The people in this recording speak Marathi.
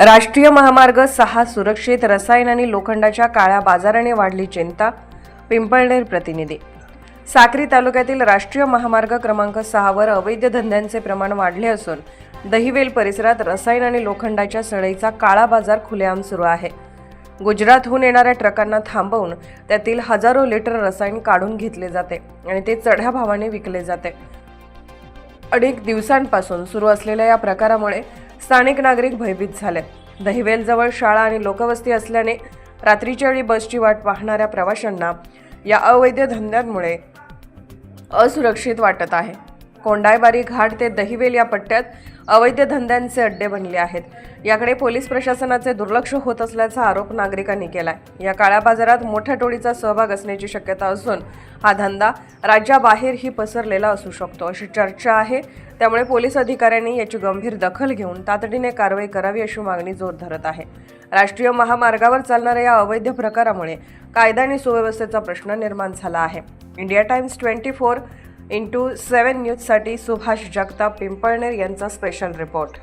राष्ट्रीय महामार्ग सहा सुरक्षित रसायन आणि लोखंडाच्या काळ्या बाजाराने वाढली चिंता पिंपळनेर प्रतिनिधी. साक्री तालुक्यातील राष्ट्रीय महामार्ग क्रमांक सहावर अवैध धंद्यांचे प्रमाण वाढले असून दहिवेल परिसरात रसायन आणि लोखंडाच्या सळईचा काळा बाजार खुलेआम सुरू आहे. गुजरातहून येणाऱ्या ट्रकांना थांबवून त्यातील हजारो लिटर रसायन काढून घेतले जाते आणि ते चढ्या भावाने विकले जाते. अनेक दिवसांपासून सुरू असलेल्या या प्रकारामुळे स्थानिक नागरिक भयभीत झाले. दहिवेलजवळ शाळा आणि लोकवस्ती असल्याने रात्रीच्या वेळी बसची वाट पाहणाऱ्या प्रवाशांना या अवैध धंद्यांमुळे असुरक्षित वाटत आहे. कोंडायबारी घाट ते दहिवेल या पट्ट्यात अवैध धंद्यांचे अड्डे बनले आहेत. याकडे पोलीस प्रशासनाचे दुर्लक्ष होत असल्याचा आरोप नागरिकांनी केलाय. या काळ्या बाजारात मोठ्या टोळीचा सहभाग असण्याची शक्यता असून हा धंदा राज्याबाहेरही पसरलेला असू शकतो अशी चर्चा आहे. त्यामुळे पोलीस अधिकाऱ्यांनी याची गंभीर दखल घेऊन तातडीने कारवाई करावी अशी मागणी जोर धरत आहे. राष्ट्रीय महामार्गावर चालणाऱ्या या अवैध प्रकारामुळे कायदा आणि सुव्यवस्थेचा प्रश्न निर्माण झाला आहे. India Times twenty four into seven न्यूजसाठी सुभाष जगताप पिंपळनेर यांचा स्पेशल रिपोर्ट